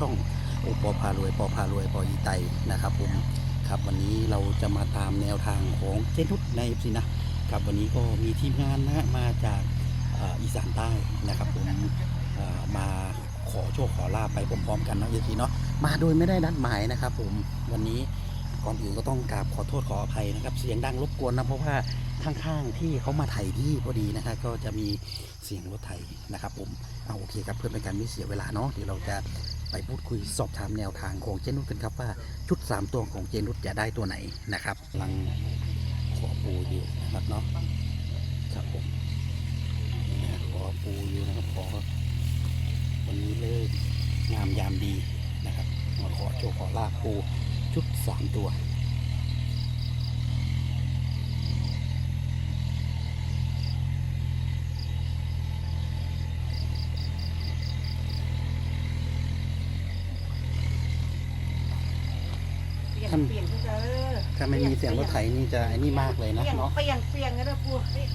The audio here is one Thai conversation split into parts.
ช่องโอปอพารวยปอพารวยปออีไตนะครับผมครับวันนี้เราจะมาตามแนวทางของเจนุชในสินะครับวันนี้ก็มีทีมงานนะฮะมาจากอ,อีสานใต้นะครับผมมาขอโชคขอลาบไปพร้อมๆกันเนาะเอซีเนาะมาโดยไม่ได้นัดหมายนะครับ ผมวันนี้ก่อนอื่นก็ต้องกราบขอโทษขออภัยนะครับ เสียงดังรบกวนนะเพราะว่าข้างๆที่เขามาไถ่ที่พอดีนะครับก็จะมีเสียงรถไถนะครับ ผมเอาโอเคครับเพื่อเป็นการไม่เสียเวลาเนาะเดี๋ยวเราจะ ไปพูดคุยสอบถามแนวทางของเจนุชกันครับว่าชุด 3 ตัวของเจนุชจะได้ตัวไหนนะครับกำลังขอปูอยู่นะครับเนาะครับผมนี่นะขอปูอยู่นะครับขอวันนี้เลิกงามยามดีนะครับมาขอโชคขอลาบปูชุด 3 ตัว เปลี่ยน ท่าน เปลี่ยนเด้อ ถ้าไม่มีเสียงรถไถนี่จะไอ้นี่มากเลยนะเปลี่ยนเนาะเปลี่ยนเปลี่ยนเด้อปูเป๊ะ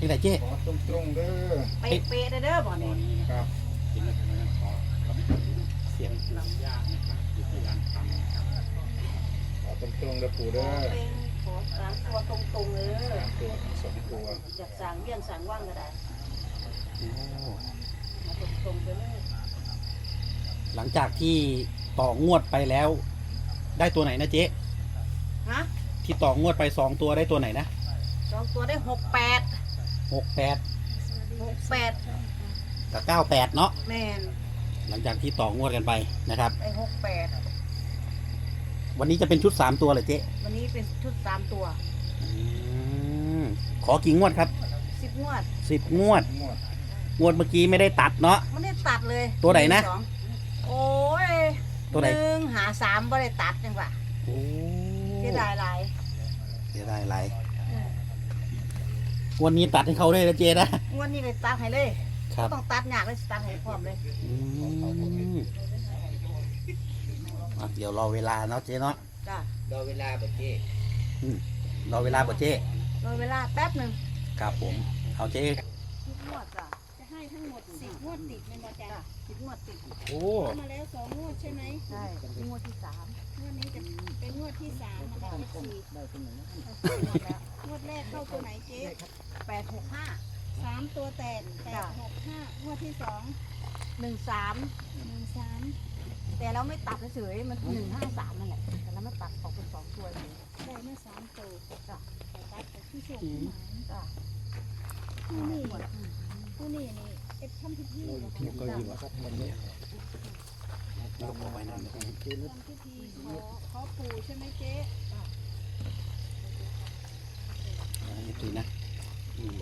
นี่แต่เจ๊ขอตรงตรงๆเด้อๆเป๊ะเป๊ะเด้อบ่เนี่ยครับเสียงลำยากนะครับอยู่ที่ร้านทำนะครับขอตรงตรงๆเด้อปู่ขเด้ออเป็นขอสามตัวตรงๆเลยสามตัวทั้งสองตัวจากสั่งเวียนสั่งว่างก็ได้โอ้มาตรงๆไปเลยหลังจากที่ต่องวดไปแล้ว ได้ตัวไหนนะเจ๊ ฮะที่ต่องวดไปสองตัวได้ตัวไหนนะสองตัวได้หกแปดหกแปดหกแปดกับเก้าแปดเนาะแม่นหลังจากที่ต่องวดกันไปนะครับ ได้หกแปดวันนี้จะเป็นชุดสามตัวเลยเจ๊วันนี้เป็นชุดสามตัวอืมขอกี่งวดครับสิบงวดสิบงวด งวดงวดเมื่อกี้ไม่ได้ตัดเนาะ ไม่ได้ตัดเลยตัวไหนนะ สองโอ้ยตัวไหนหนึ่งหาสามไม่ได้ตัดจังหวะโอ้ เสียดายหลายเสียดายอะไรงวันนี้ตัดให้เขาด้วยนะเจ๊นะงวดนี้เลยตัดให้เลยครับต้องตัดยากเลยตัดให้พร้อมเลยอืมอะเดี๋ยวรอเวลาเนาะเจ๊เนาะจ้ะรอเวลาบ่เจ้รอเวลาป่ะเจ๊รอเวลาแป๊บหนึ่งครับผมเอาเจ๊สิบงวดจ้ะจะให้ ทั้งหมดสิบงวดติดเป็นประจจ้ะสิบงวดติดโอ้ำมาแล้วสองงวดใช่ไหมใช่งวดที่สามงวดนี้จะเป็นงวดที่สามนะคะสี่งวดแล้วงวดแรกเข้าตัวไหนเจ๊แปดหกห้าสามตัวแตกแปดจ้ะหกห้างวดที่สองหนึ่งสามหนึ่งสามแต่เราไม่ตัดเฉยๆมันหนึ่งห้าสามนั่นแหละแต่เราไม่ตัดออกเป็นสองตัวเลยได้มาสามตัวจ้ะแต่ตัดแต่ที่โชคที่หมานจ้ะผู้นี่ ผู้นี่นี่เอ็ดทำพิธีเหรอคะก็อยู่ครับวันนี้เราบอกไว้นั่นทำพิธีขอขอปู่ใช่ไหมเจ๊นี่ตีนะอืม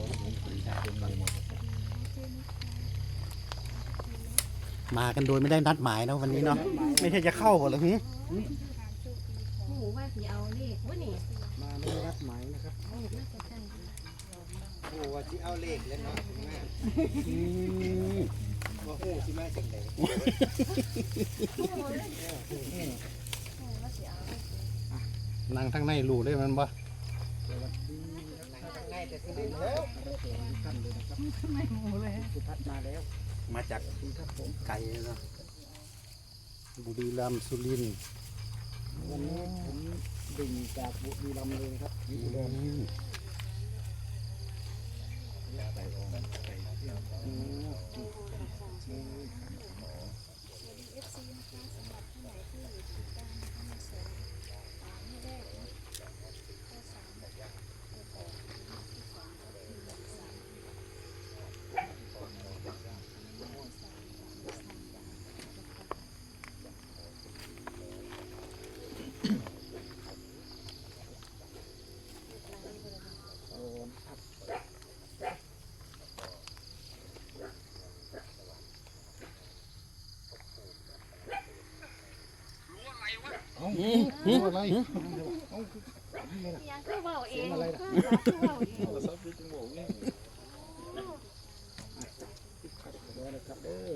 มากันโดยไม่ได้นัดหมายเนาะวันนี้เนาะไม่ใช่จะเข้าเหรอหึหมูว่าสีเอาเลขวะนี่มาไม่รับหมายนะครับ โอ้ว่าสิเอาเลขแล้วเนาะคุณแม่อืมว่าฮู้สิมาจังได๋นั่งทั้งในรูได้มันบ่ง่ายแต่สิได้แล้วไม่หมูเลยสุพัฒน์มาแล้ว มาจากไกลเลยเนาะบุรีรัมย์สุรินทร์วันนี้ผมดิ่งจากบุรีรัมย์เลยครับอืม เอฟซีนะคะสำหรับท่านไหนที่ติดตามนะคะมาเสริมอ่าให้ได้นะข้อสามตัวแตกตัวแตกที่สองก็คือหนึ่งสาม อะไรยังคือเบาเองคือเบาเองซับดิจังหวะนี่ครับขอร้องนะครับเด้อ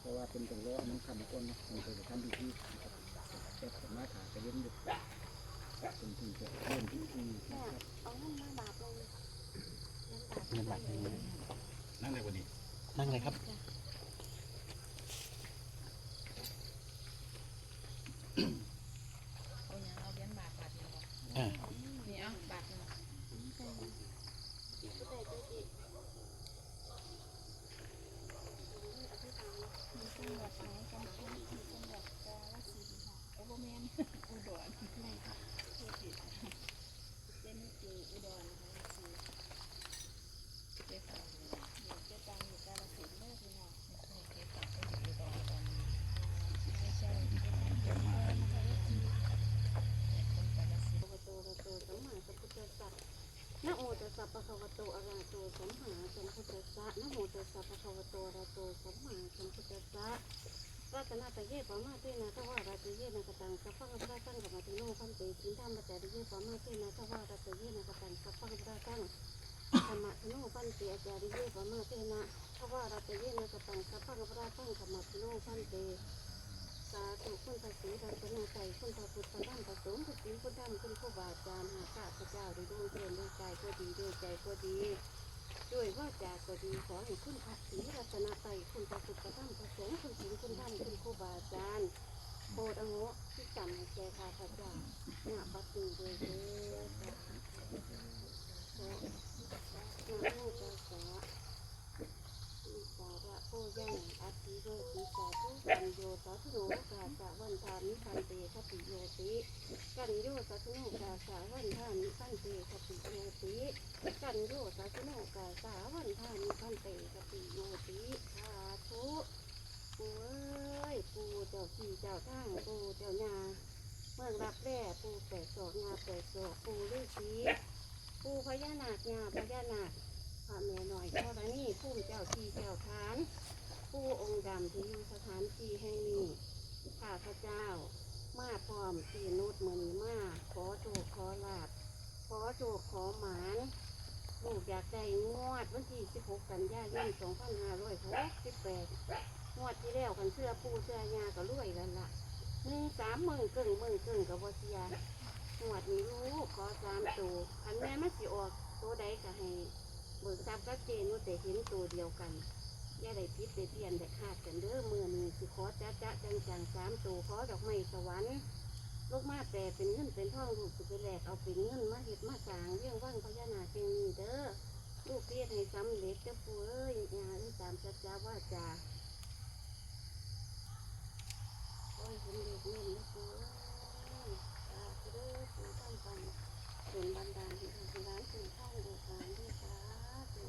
เพราะว่าเป็นจังหวะมันคำก่อนนาะมันนะครับแต่ผมมาถาจะเล่นดึกเป็นที่จะเล่นพิธีนะครับเอาเงินมาบาปลงเงินบาทยังไงนั่งเลยวันนี้นั่งเลยครับ อ่า นี่เอาบัตร มีจังหวัดไหนกันคะมีจังหวัดกาฬสินธุ์ค่ะโอ้โหแมนอุดรไม่ค่ะพูดผิดเล่นไม่จืออุดรนะคะคือเจ๊ตังเดี๋ยวเจ๊ตังอยู่กาฬสินธุ์เด้อพี่น้องไม่ใช่เจ๊ตังก็อยู่อุดรตอนนี้ไม่ใช่เจ๊ตังเป็นคนนะคะคนกาฬสินธุ์ ภะคะวะโตอะระหะโตสัมมาสัมพุทธัสสะนะโมตัสสะภะคะวะโตอะระหะโตสัมมาสัมพุทธัสสะนะโมตั สสะภะคะวะโตอะระหะโตสัมมาสัมพุทธัสสะรัตนาตะเยปะมาเตนะทวาราตะเยนะกตังสัพพังระตังกัมติโนพันเตจินธรรมจาริเยปะมาเตนะทวาราตะเยนะกตังสัพพังระตังกัมติโนพันเตจาริเยปะมาเตนะทวาราตะเยนะกตังสัพพังระตังกัมติโนพันเตสาธุคุณพระศรีรัตนาใจคุณพระพุทธพระธรรมพระสงฆ์พระศีลพระธรรมคุณครูบาอาจารย์หาข้าพระเจ้าได้ดวยเพื่อนด้วยใจก็ดีด้วยใจก็ดี ด้วยว่าจาก็ดีขอให้คุณพระศรีรัตนใจคุณพระพุทธงฆ์คุณศีลคุณธรรมคุณครูบาอาจารย์โปรดอโงที่จำให้แก่ข้าพระเจ้าหน้าปัจจุบันเลยเถิดนะโมตัสสะ อิสาระโพยังอัตติโยติสาธุกันโยสัทโนกาสะวันทามิพันเตคติโยติกันโยสัทโนกาสะวันทามิพันเตคติโยติกันโยสัทโนกาสะวันทามิพันเตคติโยติสาธุปูเอ้ยปู เจ้าที่เจ้งปูเจ้ายาเมืองรับแร่ปูแปดศอกงาแปดศอกปูฤาษีปูพญานาคงาพญานาคพระแม่หน่อยเท่านี้ผู้เจ้าที่เจ้าทาน ผู้องค์ดำที่อยู่สถานที่แห่งนี้ข้าพระเจ้า มาพร้อมตีนุดมือนี้มาขอโชคขอลาบขอโชคขอหมานลูกอยากได้งวดวันที่ 16 กันยายน2568 งวดที่แล้วกันเสื้อปูเสื้อยาก็รวยแล้วล่ะหนึ่งสามหมื่นกึ่งหมื่นกึ่งกับวเสียงวดนี้ลูกขอสามตัวอันแม่มาสิออกตัวใดก็ให้เบิกทราบก็เจนว่าแต่เห็นตัวเดียวกันอย่าได้พิษได้เพียนได้ขาดกันเด้อมือนี้สิขอจ้าจ้าจังจังสามตัวขอดอกไม้สวรรค์ลูกมาแต่เป็นเงินเป็นทองลูกสิไปแลกเอาเป็นเงินมาเห็ดมาสางเรื่องว่างพญานาคเจนี้เด้อลูกเรียนให้สำเร็จเจ้าปู่เอ้ยงานตามจัดจ้าว่าจา โอ้ยเห็นเด็กเงินนะปู่เอ้ยตาเด้อปู่ท่านปันเป็นบันดาลให้ลูกหลานเป็นข้างดูการด้วยสาธุ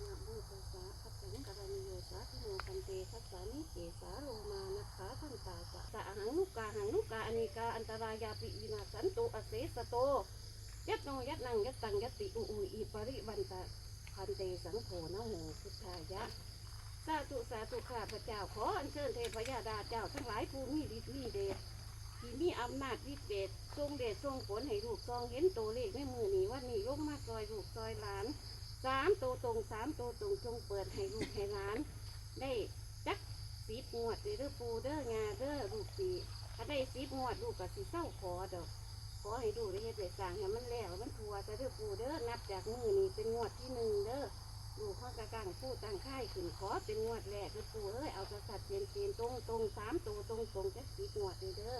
นะโมตัสสะขับสังกรณิโยสาธุโนคันเตขัสสานิเกสาโรมานัคขาทันตาสะสะหังนุกาหังนุกาอเนกาอันตรายาปิวินาสันโตอเสสโต ยัตโนยัตนังยัตตังยัตติอุอุอิปริบันตะพันเตสังโฆนะโหพุทธายะ สาธุสาธุข้าพระเจ้าขออัญเชิญเทพยาดาเจ้าทั้งหลายผู้มีฤทธิ์มีเดชที่มีอำนาจวิเศษทรงเดชทรงผลให้ลูกซองเห็นตัวเลขในมือนี้ว่านี่ลงมาซอยลูกซอยหลานสามตัวตรงสามตัวตรงจงเปิดให้ลูกให้หลาน ได้จักสีบงวดเด้อปูเด้องาเด้อลูกสีถ้าได้สีบงวดลูกก็สิเศร้าขอเดอขอให้ลูกได้เฮ็ดได้สร้างให้มันแล้วมันทัวจะเด้อปูเด้อนับจากมือนี้เป็นงวดที่หนึ่งเด้อ ลูกข้อกระกังพูดตั้งค่ายขึ้นขอเป็นงวดแรกเด้อปูเอ้ยเอากษัตริย์เชียนเชียนตรงตรงสามตัวตรงตรงจักสีงวดเด้อ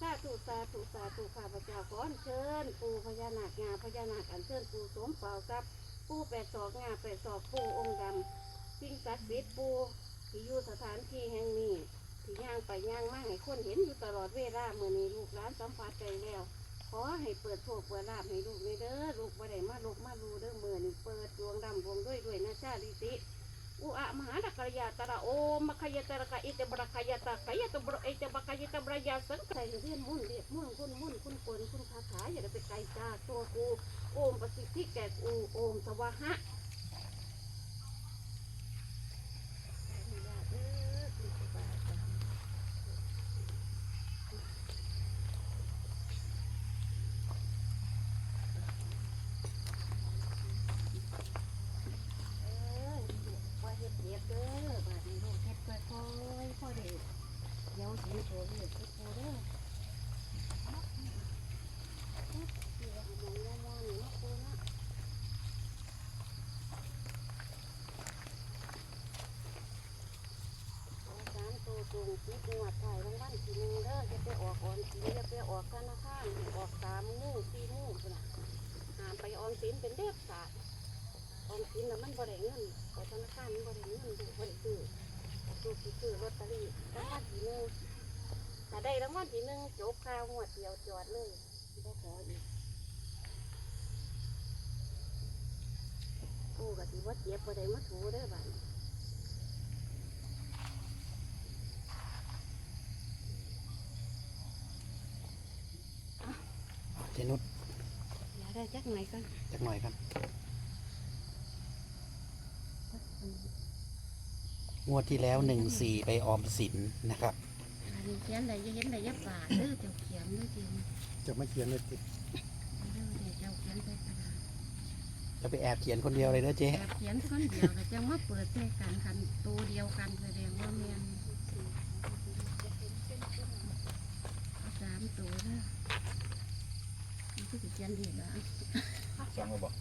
สาธุสาธุสาธุข้าพเจ้าขออัญเชิญ ปู่พญานาคงาพญานาคอัญเชิญปู่สมเป่าทรัพย์ปู่แปดศอกงาแปดศอกปู่องค์ดำสิ่งศักดิ์สิทธิ์ปู่ที่อยู่สถานที่แห่งนี้ที่ย่างไปย่างมาให้คนเห็นอยู่ตลอดเวลาเมื่อนี้ลูกหลานสัมผัสใจแล้ว ขอให้เปิดโชคเปิดลาภให้ลูกเลยเด้อลูกบ่ได้มาลูกมาลูเด้อเมื่อนี่เปิดดวงดำดวงด้วยด้วยนะชาลิติอุอะมหาตะกรยาตระโอมคยตระกะอิตบรคยตะกยตบรเอตบกยตบรยาสังไส่เรียนมุ่นเรียกมุ่นคุณมุ่นคุณกลคุณคาถาอย่าได้ไปไกลจ้าตัวกูโอมประสิทธิแก่กูโอมสวะหะ สิบงวดถ่ายรางวัลทีหนึ่งเด้อจะไปออกอ่อมสินจะไปออกธนะาคารออกสามมู่สี่มู่นน่ะหาไปออมสินเป็นเด็กสาดออมสินแล้วมันบ่ได้เงินออกธนาคารมันบ่ได้เงินดูบ่ไดุซื้อดูสิซื้อลอตตอรี่รางวัลทีหนึ่งถ้าได้รางวัลทีหนึ่งจบคราวงวดเดียวจอดเลยบ่ขออีกกูก็ทิบ่เจ็บบ่ได้มาถูเด้อ นี้เจนุชอย่าได้จักไหนกันจักหน่อยครับงวดที่แล้วหนึ่งสี่ไปออมสินนะครับอันนี้เขียนได้จะเห็นได้ยับป่าเด้อเจ้าเขียนเด้อจริงจะไม่เขียนเลยสิเด้อเดี๋ยวเจ้าเขียนใส่กระดาษจะไปแอบเขียนคนเดียวเลยนะเจ๊แอบเขียนคนเดียวก็จะมาเปิดใส่กันคันตัวเดียวกันแสดงว่าแม่นเอาสามตัวเด้อ มันก็สิเขียนดีละสองระบอก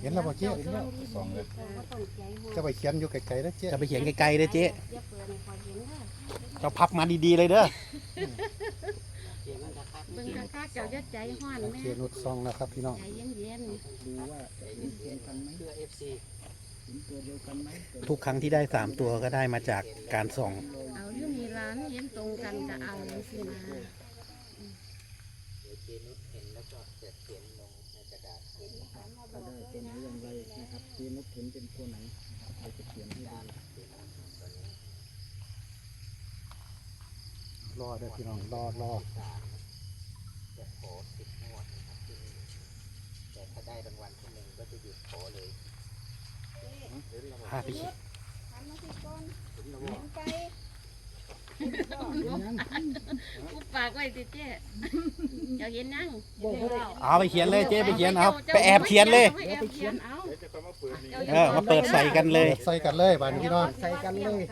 เห็นแล้วบ่เจ๊เห็นแล้วสองเลยก็ต้องใจหัวจะไปเขียนอยู่ไกลๆแล้วเจ๊จะไปเขียนไกลๆเลยเจ๊อย่าเปิดให้คอยเห็นเด้อเราพับมาดีๆเลยเด้อเบิ่งกะคักเจ้าจะใจห้อนแม่เจนุชซองนะครับพี่น้องใจเย็นดูว่าจะเห็นตรงกันไหมเพื่อเอฟซีเห็นตัวเดียวกันไหมทุกครั้งที่ได้สามตัวก็ได้มาจากการส่องๆเอาอยู่นี่ร้านเห็นตรงกันก็เอาสินะ ถ้วก็เก็บเขียนลงในกระดาได้เป็นอย่างไรนะครับเจนุชเห็นเป็นตัวไหนนะครับเราจะเขียนให้ดูรอเด้พี่น้องรอรอพาไปเขียนหันมาสิก่อนเห็นไก่ อุปปากไว้สิเจ๊เจ้าเห็นยังเอาไปเขียนเลยเจ๊ไปเขียนเอาไปแอบเขียนเลยไปแอบเขียนเอาเออมาเปิดใส่กันเลย ใส่กันเลยบ้านพี่น้องใส่กันเลย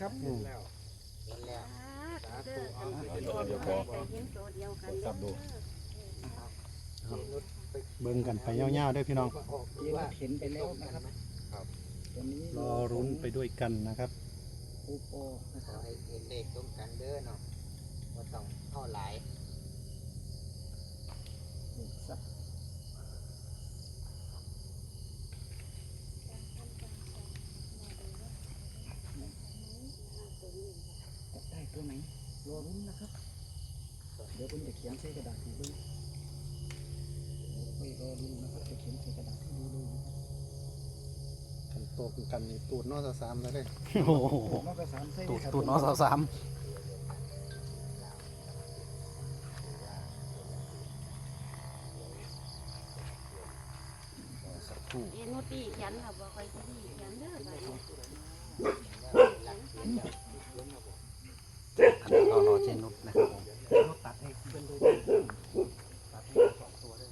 ครับอืมจับดูเบิ่งกันไปเงาวๆด้วยพี่น้องเจนุชเห็นไปแล้วนะครับตัวนี้รอรุ้นไปด้วยกันนะครับโอปอนะคขอรับให้เห็นเลขตรงกันเด้อเนาะว่าต้อง เอาหลายสักจะได้ตัวไหนรอรุ้นนะครับ เดี๋ยวผมจะเขียนใส่กระดาษให้ดูไม่รอรุ้นนะครับจะเขียนใส่กระดาษให้ดูเลยนะครับกันโตกกันนี่ตูดนอสสามแล้วเลยโอ้โหนอกจากสามไส้ตูดครับตูดน้องสาวสาม เอ็นุตีเขียนค่ะบอกใครที่เขียนเด้อไปอันนี้รอรอเจนุชนะครับผม ตัดให้เป็นเลยตัดให้สองตัวเลย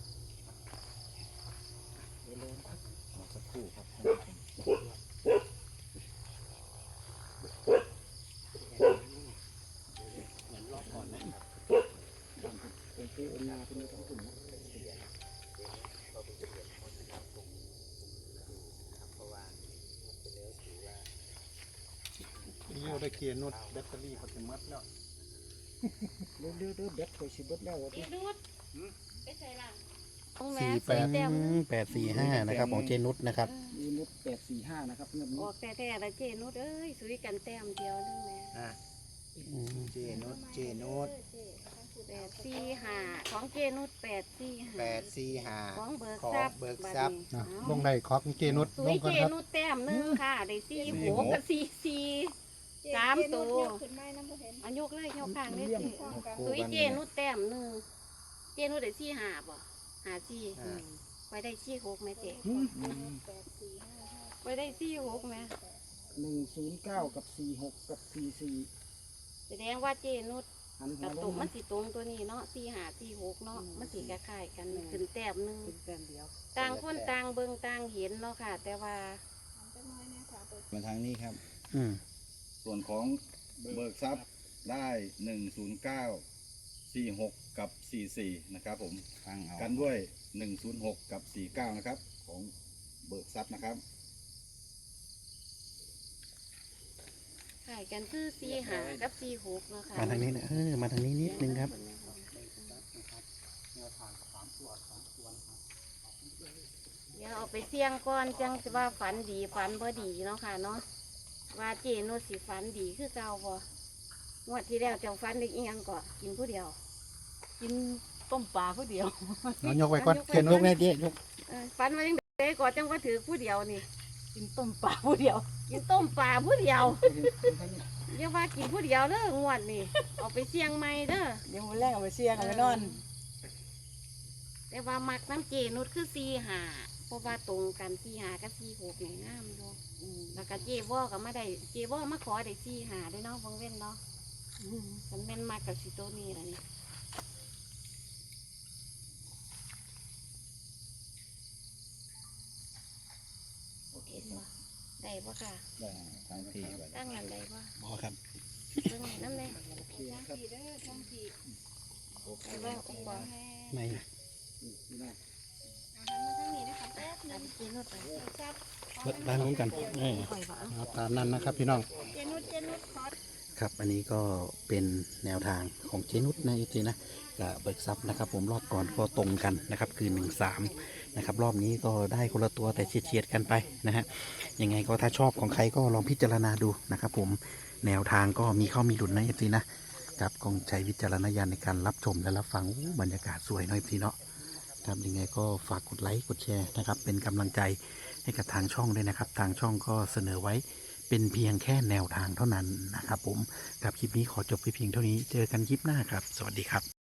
เดี๋ยวเลยนะครับรอสักครู่ครับเป็นที่อนนาเป็นต้องถึงนะ นี่เรา ได้เกียร์นุดแบตเตอรี่เขาจะมัดแล้วเดี๋ยวเดี๋ยวเดี๋ยแบตไปสิเบิดแล้วว่าเอ็ที่นุดไปใส่ละสี่แปดแปดสี่ห้านะครับของเจนุชนะครับ มีนุชแปดสี่ห้านะครับเงินอนี้อกแต่แต่ละเจนุดเอ้ยสุริกันแต้มเดียวนึงแม่อืมเจนุชเจนุชแปดสี่ห้าของเจนุดแปดสี่ห้าแปดสี่ห้า ของเบิกทรัพย์เบิกทรัพย์ บัดนี้ลงได้คอกเจนุชสุลริงก่อเจครับ นุดแต้มหนึงค่ะได้สี่หกกับสี่สี่ สามตัว ขึ้นไม้น้ำบ่เห็นอันยกเลยยกข้างเลยสิพร้อมกันสุริเจนุดแต้มหนึ่งเจนุดได้สี่ห้าบ่หาสี่ไปได้สี่หกไหมเจ๊แปดสี่ห้าห้าไปได้สี่หกไหมหนึ่งศูนย์เก้ากับสี่หกกับสี่สี่แสดงว่าเจนุดหันหักวระลตุงกมันสิตรงตัวนี้เนาะสี่หาสี่หกเนาะมันสีคล้ายๆกันขึ้นแต้มหนึ่งแต้มเดียวต่างคนต่างเบิ่งต่างเห็นเนาะค่ะ แต่ว่าหันไปน้อยเนี่ยค่ะเปิดมาทางนี้ครับ อืม ส่วนของเบิกทรัพย์ได้ 109 46กกับสี่สี่นะครับผม ข้างเอากักันด้วย 106 กับสี่เก้านะครับ ของเบิกทรัพย์นะครับ ขายกันคือซีหากับสี่หกนะคะมาทางนี้นะเออมาทางนี้นิดนึงครับ เดี๋ยวเอาไปเสี่ยงก่อนจังจะว่าฝันดีฝันบ่ดีเนาะค่ะเนาะ ว่าเจนุชสิฝันดีคือเก่าบ่งวดที่แล้วเจ้าฝันได้อีหยังก่อกินผู้เดียว กินต้มปลาผู้เดียว เอายกไว้ก่อนยกไว้เขียนยกแน่เจ๊ยกเออฝันว่ายังไงก่อนจังว่าถือผู้เดียวนี่ กินต้มปลาผู้เดียว กินต้มปลาผู้เดียวเรียกว่ากินผู้เดียวเด้องวดนี่เอาไปเสี่ยงใหม่เด้อเดี๋ยวมื้อแรกเอาไปเสี่ยงเอาไปนอนแต่ว่ามักน้ำเจนุชคือสี่หาเพราะว่าตรงกันสี่หากับสี่หกนี่งามอยู่อืม แล้วก็เจวอก็มาได้เจวอมาขอได้สี่หาได้เนาะฟังเว้นเนาะฉันเป็นมากับสิโตวนี้แหละนี่โอเคตัวได้ปะค่ะได้ทั้งที่ตั้งงานได้ปะพอครับเบิ่งให้น้ำเลยโอเคครับเด้อท้องที่ได้บ้างอุปกรณ์ไม่พี่น้องอาหารมาทางนี้นะคะแป๊บหนึอังนเจนุชไปครับเบิ ดด้านนู้นกันเออปล่อยปะเอาตามนั้นนะครับ พี่น้องเจนุชเจนุชขอครับอันนี้ก็เป็นแนวทางของเจนุสนะทีนะกับเบิกทรัพย์นะครับ ผมรอบก่อนก็ตรงกันนะครับ คือ1นสามนะครับรอบนี้ก็ได้คนละตัวแต่เฉียดๆกันไปนะฮะยังไงก็ถ้าชอบของใครก็ลองพิจารณาดูนะครับ ผมแนวทางก็มีเข้ามีหลุดนะทีนะครับกองใช้วิจารณญาณในการรับชมและรับฟังอู้บรรยากาศสวยหน่อยทีเนาะครับยังไงก็ฝากกดไลค์กดแชร์นะครับ เป็นกำลังใจ ให้กับทางช่องด้วยนะครับ ทางช่องก็เสนอไว้เป็นเพียงแค่แนวทางเท่านั้นนะครับผมกับคลิปนี้ขอจบไปเพียงเท่านี้ เจอกันคลิปหน้าครับ สวัสดีครับ